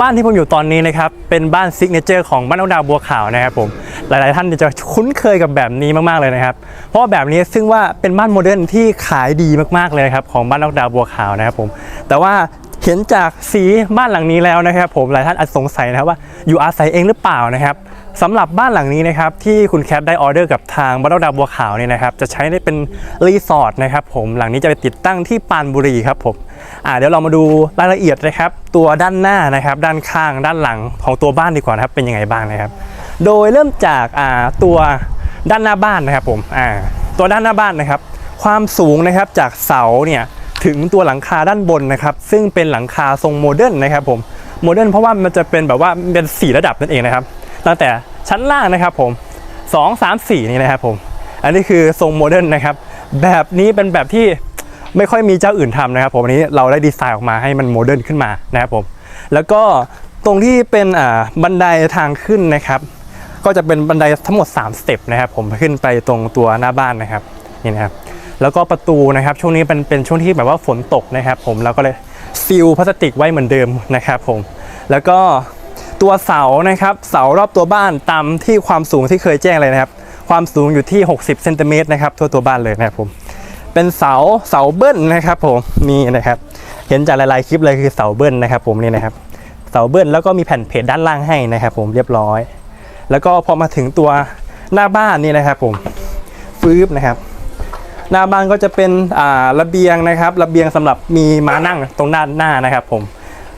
บ้านที่ผมอยู่ตอนนี้นะครับเป็นบ้านซิกเนเจอร์ของบ้านนกดาวบัวขาวนะครับผมหลาย ๆ ท่านจะคุ้นเคยกับแบบนี้มาก ๆ เลยนะครับ เพราะว่าแบบนี้ซึ่งว่าเป็นบ้านโมเดิร์นที่ขายดีมาก ๆ เลยครับของบ้านนกดาวบัวขาวนะครับผมแต่ว่าเห็นจากสีบ้านหลังนี้แล้วนะครับ ผมหลายท่านอาจสงสัยนะครับว่าอยู่อาศัยเองหรือเปล่านะครับ สำหรับบ้านหลังนี้นะครับที่คุณแคทได้ออเดอร์กับทางบ้านนกดาบัวขาวเนี่ยนะครับจะใช้ได้เป็นรีสอร์ทนะครับผมหลังนี้จะไปติดตั้งที่ปานบุรีครับผมอ่าเดี๋ยวเรามาดูรายละเอียดนะครับ ตัวด้านหน้านะครับด้านข้างด้านหลังของตัวบ้านดีกว่านะครับเป็นยังไงบ้างนะครับ โดยเริ่มจากอ่าตัวด้านหน้าบ้านนะครับผมอ่าตัวด้านหน้าบ้านนะครับ ความสูงนะครับจากเสาเนี่ยถึงตัวหลังคาด้านบนนะครับ ซึ่งเป็นหลังคาทรงโมเดิร์นนะครับผมโมเดิร์นเพราะว่ามันจะเป็นแบบว่าเป็นสี่ระดับนั่นเองนะครับ ตั้งแต่ชั้นล่างนะครับผม2 3 4 นี่นะครับผม อันนี้คือทรงโมเดิร์นนะครับ แบบนี้เป็นแบบที่ไม่ค่อยมีเจ้าอื่นทำนะครับผมอันนี้เราได้ดีไซน์ออกมาให้มันโมเดิร์นขึ้นมานะครับผม แล้วก็ตรงที่เป็นบันไดทางขึ้นนะครับ ก็จะเป็นบันไดทั้งหมด 3 สเต็ปนะครับผมขึ้นไปตรงตัวหน้าบ้านนะครับนี่นะครับ แล้วก็ประตูนะครับช่วงนี้เป็นเป็นช่วงที่แบบว่าฝนตกนะครับ ผมเราก็เลยซีลพลาสติกไว้เหมือนเดิมนะครับผม แล้วก็ ตัวเสานะครับเสารอบตัวบ้านตามที่ความสูงที่เคยแจ้งเลยนะครับ ความสูงอยู่ที่ 60เซนติเมตรนะครับทั่วตัวบ้านเลยนะครับผมเป็นเสาเสาเบิ้ลนะครับผมนี่นะครับเห็นจากหลายๆคลิปเลยคือเสาเบิ้ลนะครับ ผมนี่นะครับเสาเบิ้ลแล้วก็มีแผ่นเพจด้านล่างให้นะครับ ผมเรียบร้อย แล้วก็พอมาถึงตัวหน้าบ้านนี่นะครับ ผมฟืบนะครับหน้าบ้านก็จะเป็นอ่าระเบียงนะครับ ระเบียงสำหรับมีม้านั่งตรงด้านหน้านะครับ ผม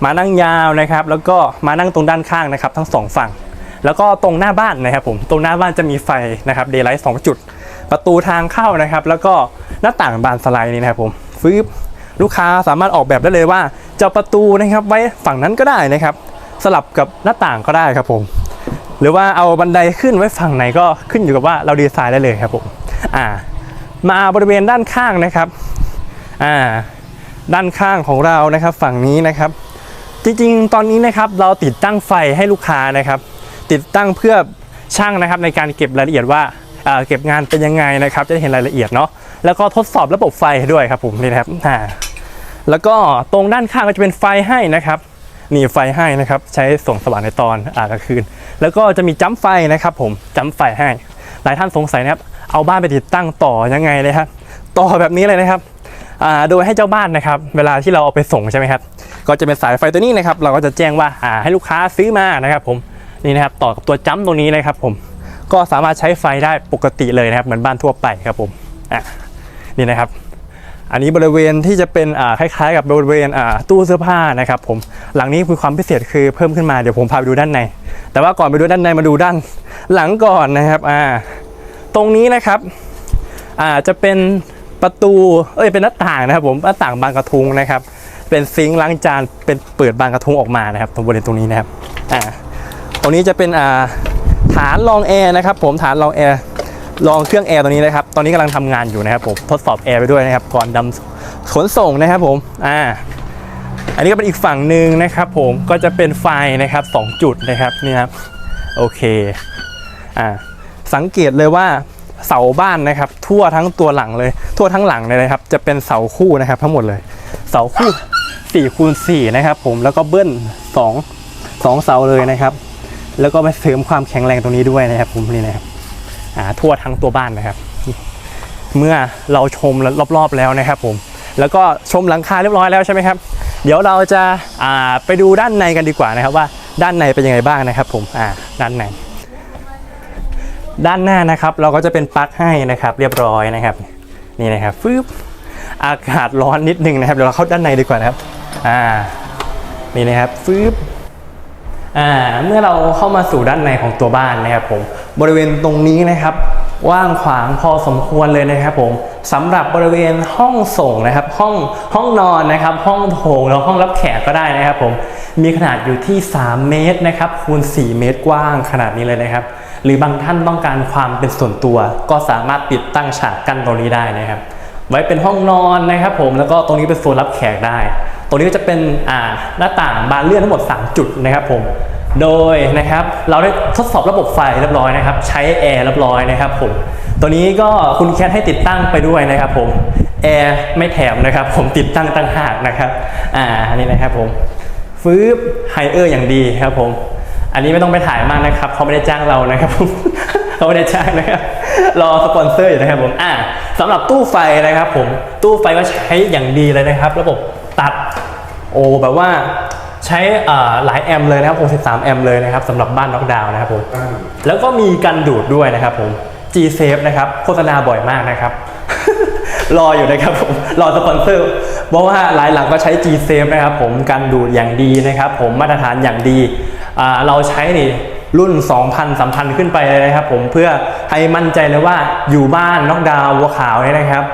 มานั่งยาวนะครับ แล้วก็มานั่งตรงด้านข้างนะครับ ทั้งสองฝั่ง แล้วก็ตรงหน้าบ้านนะครับผมตรงหน้าบ้านจะมีไฟนะครับเดย์ไลท์สองจุด ประตูทางเข้านะครับ แล้วก็หน้าต่างบานสไลด์นี่นะครับผมฟืบลูกค้าสามารถออกแบบได้เลยว่าจะประตูนะครับไว้ฝั่งนั้นก็ได้นะครับ สลับกับหน้าต่างก็ได้ครับผม หรือว่าเอาบันไดขึ้นไว้ฝั่งไหนก็ขึ้นอยู่กับว่าเราดีไซน์ได้เลยครับผมอ่า มาบริเวณด้านข้างนะครับอ่าด้านข้างของเรานะครับ ฝั่งนี้นะครับ จริงๆ ตอนนี้นะครับเราติดตั้งไฟให้ลูกค้านะครับ ติดตั้งเพื่อช่างนะครับในการเก็บรายละเอียดว่าอ่าเก็บงานเป็นยังไงนะครับ จะได้เห็นรายละเอียดเนาะแล้วก็ทดสอบระบบไฟด้วยครับผมนี่นะครับอ่าแล้วก็ตรงด้านข้างก็จะเป็นไฟให้นะครับนี่ไฟให้นะครับใช้ส่องสว่างในตอนกลางคืน แล้วก็จะมีจัมป์ไฟนะครับ ผมจัมป์ไฟให้ หลายท่านสงสัยนะครับ เอาบ้านไปติดตั้งต่อยังไงเลยครับต่อแบบนี้เลยนะครับอ่าโดยให้เจ้าบ้านนะครับ เวลาที่เราเอาไปส่งใช่ไหมครับ ก็จะเป็นสายไฟตัวนี้นะครับ เราก็จะแจ้งว่าอ่าให้ลูกค้าซื้อมานะครับ ผมนี่นะครับต่อกับตัวจัมตรงนี้นะครับ ผมก็สามารถใช้ไฟได้ปกติเลยนะครับ เหมือนบ้านทั่วไปครับผมอะนี่นะครับ อันนี้บริเวณที่จะเป็นอ่าคล้ายๆ กับบริเวณอ่าตู้เสื้อผ้านะครับ ผมหลังนี้คือความพิเศษคือเพิ่มขึ้นมาเดี๋ยวผมพาไปดูด้านใน แต่ว่าก่อนไปดูด้านในมาดูด้านหลังก่อนนะครับอ่าตรงนี้นะครับอ่าจะเป็นประตูเอ้ยเป็นหน้าต่างนะครับ ผมหน้าต่างบานกระทุงนะครับ เป็นซิงค์ล้างจานเป็นเปิดบานกระทุงออกมานะครับตรงบริเวณตรงนี้นะครับอ่าตรงนี้จะเป็นอ่าฐานรองแอร์นะครับ ผมฐานรองแอร์ลองเครื่องแอร์ตัวนี้นะครับ ตอนนี้กำลังทำงานอยู่นะครับผมทดสอบแอร์ไปด้วยนะครับ ก่อนดำขนส่งนะครับผมอ่าอันนี้ก็เป็นอีกฝั่งหนึ่งนะครับผมก็จะเป็นไฟนะครับ 2 จุดนะครับนี่ครับโอเคอ่าสังเกตเลยว่าเสาบ้านนะครับ ทั่วทั้งตัวหลังเลย ทั่วทั้งหลังเลยนะครับ จะเป็นเสาคู่นะครับ ทั้งหมดเลย เสาคู่ 4คูณ4นะครับผมแล้วก็เบิ้ล2 2 เสาเลยนะครับ แล้วก็มาเสริมความแข็งแรงตรงนี้ด้วยนะครับผมนี่นะครับอ่าทั่วทั้งตัวบ้านนะครับ เมื่อเราชมรอบๆแล้วนะครับ ผม แล้วก็ชมหลังคาเรียบร้อยแล้วใช่ไหมครับ เดี๋ยวเราจะอ่าไปดูด้านในกันดีกว่านะครับว่าด้านในเป็นยังไงบ้างนะครับ ผมอ่าด้านในด้านหน้านะครับ เราก็จะเป็นปลั๊กให้นะครับ เรียบร้อยนะครับ นี่นะครับฟึบอากาศร้อนนิดนึงนะครับเดี๋ยวเราเข้าด้านในดีกว่านะครับ อ่านี่นะครับฟึบอ่าเมื่อเราเข้ามาสู่ด้านในของตัวบ้านนะครับผมบริเวณตรงนี้นะครับว่างขวางพอสมควรเลยนะครับผมสำหรับบริเวณห้องส่งนะครับ ห้องห้องนอนนะครับ ห้องโถงแล้วห้องรับแขกก็ได้นะครับผมมีขนาดอยู่ที่ 3 เมตรนะครับคูณ 4 เมตรกว้างขนาดนี้เลยนะครับ หรือบางท่านต้องการความเป็นส่วนตัว ก็สามารถติดตั้งฉากกั้นตรงนี้ได้นะครับ ไว้เป็นห้องนอนนะครับ ผมแล้วก็ตรงนี้เป็นโซนรับแขกได้ ตรงนี้ก็จะเป็นอ่าหน้าต่างบานเลื่อนทั้งหมด 3 จุดนะครับผม โดยนะครับเราได้ทดสอบระบบไฟเรียบร้อยนะครับ ใช้แอร์เรียบร้อยนะครับผม ตัวนี้ก็คุณแคทให้ติดตั้งไปด้วยนะครับผม แอร์ไม่แถมนะครับ ผมติดตั้งต่างหากนะครับ อ่า นี่นะครับผม ฟืบไฮเออร์อย่างดีครับผม อันนี้ไม่ต้องไปถ่ายมากนะครับเขาไม่ได้จ้างเรานะครับผมเขาไม่ได้จ้างนะครับ รอสปอนเซอร์อยู่นะครับผม อ่าสำหรับตู้ไฟนะครับผม ตู้ไฟก็ใช้อย่างดีเลยนะครับ ระบบ ตัดโอ้แบบว่าใช้อ่าหลายแอมป์เลยนะครับ63แอมป์เลยนะครับสำหรับบ้านน็อกดาวน์นะครับผมแล้วก็มีกันดูดด้วยนะครับผม G Safe นะครับโฆษณาบ่อยมากนะครับ รออยู่นะครับผมรอสปอนเซอร์เพราะว่าหลายหลังก็ใช้ G Safe นะครับผมกันดูดอย่างดีนะครับผมมาตรฐานอย่างดีอ่าเราใช้นี่รุ่น 2,000 3,000 ขึ้นไปเลยนะครับผมเพื่อให้มั่นใจเลยว่าอยู่บ้านนอกดาวน์วัวขาวเนี่ยนะครับ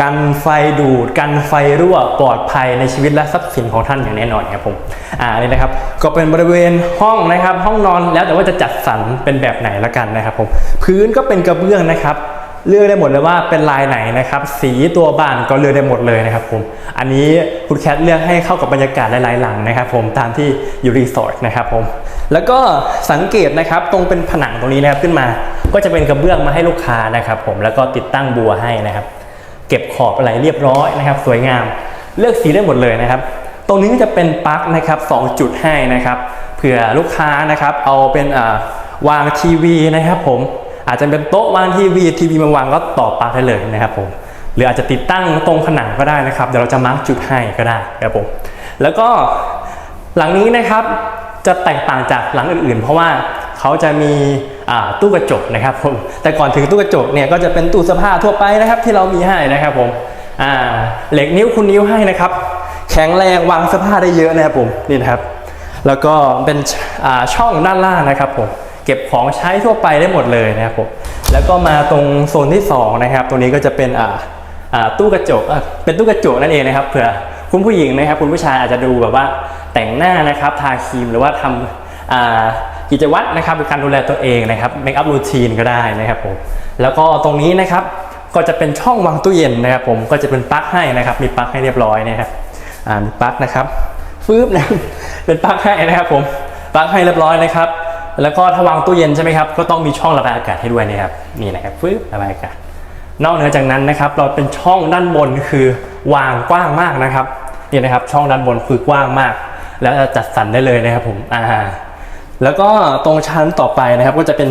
กันไฟดูด กันไฟรั่วปลอดภัยในชีวิตและทรัพย์สินของท่านอย่างแน่นอนครับผมอ่านี่นะครับก็เป็นบริเวณห้องนะครับ ห้องนอนแล้วแต่ว่าจะจัดสรรเป็นแบบไหนละกันนะครับผมพื้นก็เป็นกระเบื้องนะครับเลือกได้หมดเลยว่าเป็นลายไหนนะครับ สีตัวบ้านก็เลือกได้หมดเลยนะครับผมอันนี้คุณแคทเลือกให้เข้ากับบรรยากาศหลาย ๆ หลังนะครับ ผมตามที่อยู่รีสอร์ทนะครับผมแล้วก็สังเกตนะครับตรงเป็นผนังตรงนี้นะครับขึ้นมา ก็จะเป็นกระเบื้องมาให้ลูกค้านะครับ ผมแล้วก็ติดตั้งบัวให้นะครับ เก็บขอบอะไรเรียบร้อยนะครับ สวยงาม เลือกสีได้หมดเลยนะครับ ตรงนี้ก็จะเป็นปลั๊กนะครับ2จุดให้นะครับเผื่อลูกค้านะครับเอาเป็นวางทีวีนะครับ ผมอาจจะเป็นโต๊ะวางทีวีทีวีมาวางก็ต่อปลั๊กได้เลยนะครับผมหรืออาจจะติดตั้งตรงผนังก็ได้นะครับ เดี๋ยวเราจะมาร์กจุดให้ก็ได้ครับผมแล้วก็หลังนี้นะครับจะแตกต่างจากหลังอื่นๆ เพราะว่าเขาจะมี ตู้กระจกนะครับผมแต่ก่อนถึงตู้กระจกเนี่ยก็จะเป็นตู้เสื้อผ้าทั่วไปนะครับที่เรามีให้นะครับผมเหล็กนิ้วคุณนิ้วให้นะครับ แข็งแรงวางเสื้อผ้าได้เยอะนะครับผมนี่นะครับ แล้วก็เป็นช่องด้านล่างนะครับผมเก็บของใช้ทั่วไปได้หมดเลยนะครับผมแล้วก็มาตรงโซนที่สองนะครับตรงนี้ก็จะเป็นตู้กระจกเป็นตู้กระจกนั่นเองนะครับเผื่อคุณผู้หญิงนะครับคุณผู้ชายอาจจะดูแบบว่าแต่งหน้านะครับทาครีมหรือว่าทำ กิจวัตรนะครับในการดูแลตัวเองนะครับเมคอัพรูทีนก็ได้นะครับผมแล้วก็ตรงนี้นะครับก็จะเป็นช่องวางตู้เย็นนะครับผมก็จะเป็นปลั๊กให้นะครับ มีปลั๊กให้เรียบร้อยนะครับอ่ามีปลั๊กนะครับฟืบนะเป็นปลั๊กให้นะครับผมปลั๊กให้เรียบร้อยนะครับ แล้วก็ถ้าวางตู้เย็นใช่ไหมครับก็ต้องมีช่องระบายอากาศให้ด้วยนะครับนี่นะครับฟืบระบายอากาศนอกเหนือจากนั้นนะครับ เราเป็นช่องด้านบนคือวางกว้างมากนะครับนี่นะครับ ช่องด้านบนคือกว้างมาก แล้วจะจัดสรรได้เลยนะครับผมอ่า แล้วก็ตรงชั้นต่อไปนะครับก็จะเป็น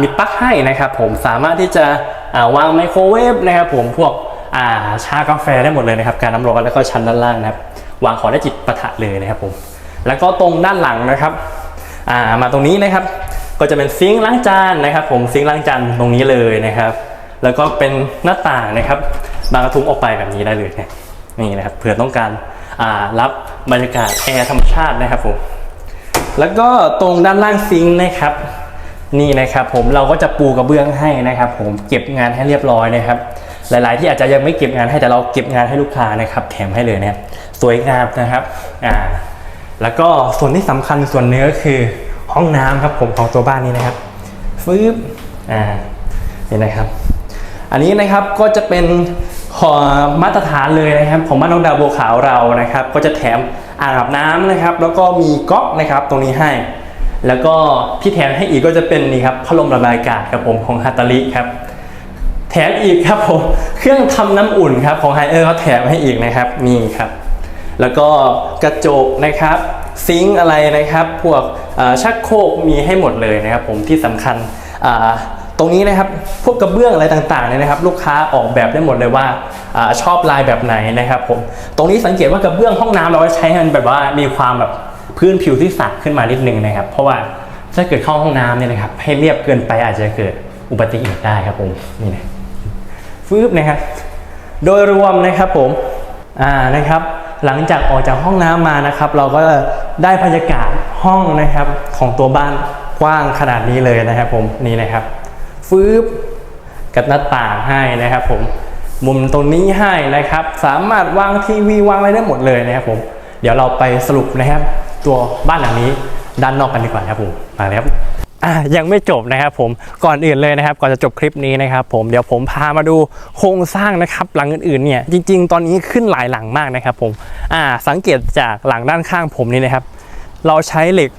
มีปลั๊กให้นะครับผมสามารถที่จะาวางไมโครเวฟนะครับผมพวกาชากาแฟได้หมดเลยนะครับการน้ำร้อนแล้วก็ชั้นด้านล่างนะครับวางของได้จิตประทะเลยนะครับผมแล้วก็ตรงด้านหลังนะครับามาตรงนี้นะครับ ก็จะเป็นซิงค์ล้างจานนะครับ ผมซิงค์ล้างจานตรงนี้เลยนะครับ แล้วก็เป็นหน้าต่างนะครับบางกระทุ้งออกไปแบบนี้ได้เลยนะนี่นะครับเผื่อต้องการารับบรรยากาศแอร์ธรรมชาตินะครับผม แล้วก็ตรงด้านล่างซิงค์นะครับ นี่นะครับผมเราก็จะปูกระเบื้องให้นะครับ ผมเก็บงานให้เรียบร้อยนะครับ หลาย ๆ ที่อาจจะยังไม่เก็บงานให้แต่เราเก็บงานให้ลูกค้านะครับ แถมให้เลยนะครับสวยงามนะครับอ่าแล้วก็ส่วนที่สำคัญส่วนหนึงก็คือห้องน้ำครับผมของตัวบ้านนี้นะครับฟืบอ่านี่นะครับ อันนี้นะครับก็จะเป็น มาตรฐานเลยนะครับของบ้านน้องดาวบัวขาวเรานะครับ ก็จะแถมอ่างอาบน้ำนะครับ แล้วก็มีก๊อกนะครับตรงนี้ให้ แล้วก็ที่แถมให้อีกก็จะเป็นนี่ครับพัดลมระบายอากาศครับผมของฮัตตาริครับแถมอีกครับผมเครื่องทำน้ำอุ่นครับของไฮเออร์เขาแถมให้อีกนะครับนี่ครับ แล้วก็กระจกนะครับซิงอะไรนะครับ พวกชักโครกมีให้หมดเลยนะครับ ผมที่สำคัญ ตรงนี้นะครับพวกกระเบื้องอะไรต่างๆเนี่ยนะครับ ลูกค้าออกแบบได้หมดเลยว่าอชอบลายแบบไหนนะครับผมตรงนี้สังเกตว่ากระเบื้องห้องน้ำเราใช้ให้มันแบบว่ามีความแบบพื้นผิวที่สักขึ้นมานิดนึงนะครับ เพราะว่าถ้าเกิดเข้าห้องน้ำเนี่ยนะครับให้เรียบเกินไปอาจจะเกิดอุบัติเหตุได้ครับผมนี่นะฟืบนะครับโดยรวมนะครับผมอ่านะครับหลังจากออกจากห้องน้ำมานะครับ เราก็ได้บรรยากาศห้องนะครับของตัวบ้านกว้างขนาดนี้เลยนะครับผมนี่นะครับ ฟืบกับหน้าต่างให้นะครับผมมุมตรงนี้ให้นะครับ สามารถวางทีวีวางอะไรได้หมดเลยนะครับผมเดี๋ยวเราไปสรุปนะครับ ตัวบ้านหลังนี้ด้านนอกกันดีกว่าครับผมมาเลยครับอะยังไม่จบนะครับผมก่อนอื่นเลยนะครับ ก่อนจะจบคลิปนี้นะครับ ผมเดี๋ยวผมพามาดูโครงสร้างนะครับ หลังอื่นๆเนี่ยจริง ๆ ตอนนี้ขึ้นหลายหลังมากนะครับ ผมอ่าสังเกตจากหลังด้านข้างผมนี่นะครับ เราใช้เหล็ก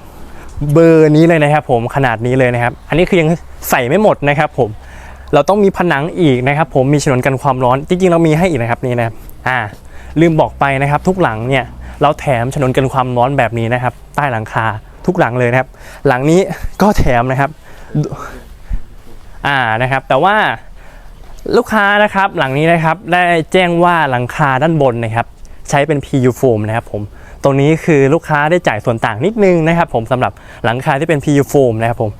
เบอร์นี้เลยนะครับผมขนาดนี้เลยนะครับ อันนี้คือยังใส่ไม่หมดนะครับผมเราต้องมีผนังอีกนะครับ ผมมีฉนวนกันความร้อน จริงๆ เรามีให้อีกนะครับนี่นะครับอ่า ลืมบอกไปนะครับ ทุกหลังเนี่ยเราแถมฉนวนกันความร้อนแบบนี้นะครับ ใต้หลังคาทุกหลังเลยนะครับ หลังนี้ก็แถมนะครับ อ่านะครับ แต่ว่าลูกค้านะครับหลังนี้นะครับได้แจ้งว่าหลังคาด้านบนนะครับ ใช้เป็น PU foam นะครับผม ตรงนี้คือลูกค้าได้จ่ายส่วนต่างนิดนึงนะครับ ผมสำหรับหลังคาที่เป็น PU foam นะครับผม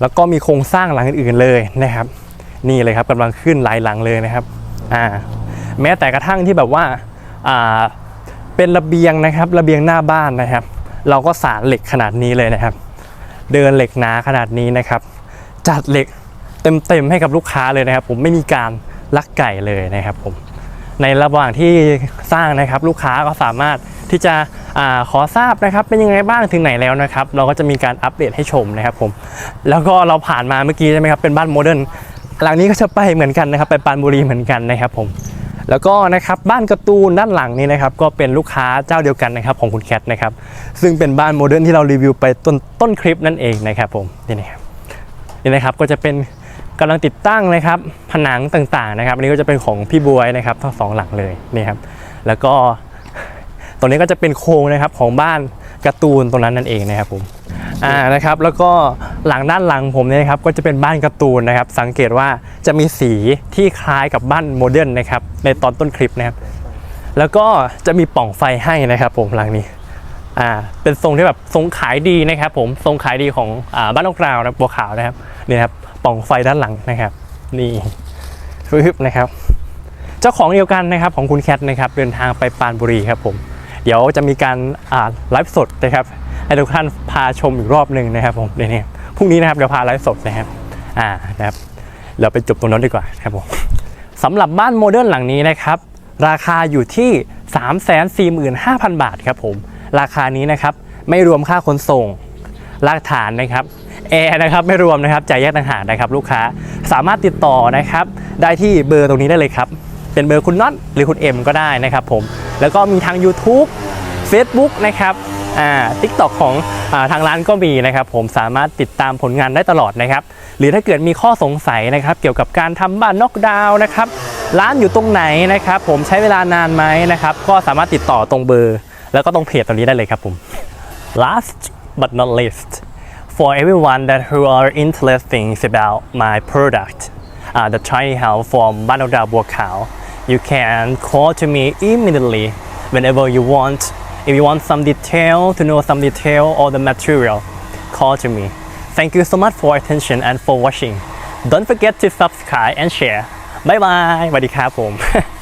แล้วก็มีโครงสร้างหลังอื่นๆเลยนะครับ นี่เลยครับกำลังขึ้นหลายหลังเลยนะครับอ่าแม้แต่กระทั่งที่แบบว่าอ่าเป็นระเบียงนะครับ ระเบียงหน้าบ้านนะครับ เราก็สารเหล็กขนาดนี้เลยนะครับ เดินเหล็กหนาขนาดนี้นะครับ จัดเหล็กเต็มๆให้กับลูกค้าเลยนะครับ ผมไม่มีการลักไก่เลยนะครับผมในระหว่างที่สร้างนะครับลูกค้าก็สามารถ ที่จะอขอทราบนะครับเป็นยังไงบ้างถึงไหนแล้วนะครับ เราก็จะมีการอัปเดตให้ชมนะครับผมแล้วก็เราผ่านมาเมื่อกี้ใช่ไหมครับเป็นบ้านโมเดิร์นหลังนี้ก็จะไปเหมือนกันนะครับ ไปปานบุรีเหมือนกันนะครับผมแล้วก็นะครับบ้านการ์ตูนด้านหลังนี้นะครับก็เป็นลูกค้าเจ้าเดียวกันนะครับของคุณแคทนะครับซึ่งเป็นบ้านโมเดิร์นที่เรารีวิวไปต้นต้นคลิปนั่นเองนะครับผมนี่นะครับนี่นะครับก็จะเป็นกำลังติดตั้งนะครับผนังต่างๆนะครับอันนี้ก็จะเป็นของพี่บวยนะครับทั้งสองหลังเลยนี่ครับแล้วก็ ตรงนี้ก็จะเป็นโครงนะครับของบ้านการ์ตูนตรงนั้นนั่นเองนะครับผมอ่านะครับแล้วก็หลังด้านหลังผมเนี่ยนะครับก็จะเป็นบ้านการ์ตูนนะครับ สังเกตว่าจะมีสีที่คล้ายกับบ้านโมเดิร์นนะครับในตอนต้นคลิปนะครับ แล้วก็จะมีปล่องไฟให้นะครับผมหลังนี้อ่าเป็นทรงที่แบบทรงขายดีนะครับผมทรงขายดีของอ่าบ้านนกกราวนะบัวขาวนะครับนี่ครับปล่องไฟด้านหลังนะครับนี่ปึ๊บนะครับ เจ้าของเดียวกันนะครับของคุณแคทนะครับเดินทางไปปานบุรีครับผม เดี๋ยวจะมีการไลฟ์สดนะครับให้ทุกท่านพาชมอีกรอบหนึ่งนะครับผมเดี๋ยวนี้พรุ่งนี้นะครับเดี๋ยวพาไลฟ์สดนะครับอ่านะครับเราไปจบตรงนั้นดีกว่าครับผมสำหรับบ้านโมเดิร์นหลังนี้นะครับ ราคาอยู่ที่ 345,000 บาทครับผมราคานี้นะครับไม่รวมค่าขนส่งรากฐานนะครับแอร์นะครับไม่รวมนะครับจ่ายแยกต่างหากนะครับลูกค้าสามารถติดต่อนะครับ ได้ที่เบอร์ตรงนี้ได้เลยครับ เป็นเบอร์คุณน็อตหรือคุณเอ็มก็ได้นะครับผม แล้วก็มีทาง YouTube Facebook นะครับอ่าทิกตอกของอาทางร้านก็มีนะครับ ผมสามารถติดตามผลงานได้ตลอดนะครับ หรือถ้าเกิดมีข้อสงสัยนะครับ เกี่ยวกับการทำบ้านนอกดาวนะครับ ร้านอยู่ตรงไหนนะครับ ผมใช้เวลานานไหมนะครับ ก็สามารถติดต่อตรงเบอร์ แล้วก็ตรงเพจตรงนี้ได้เลยครับผม last but not least for everyone that who are interested about my product uh, the tiny house from Banodao Buakao you can call to me immediately whenever you want if you want some detail to know some detail or the material call to me thank you so much for attention and for watching don't forget to subscribe and share bye bye สวัสดีครับผม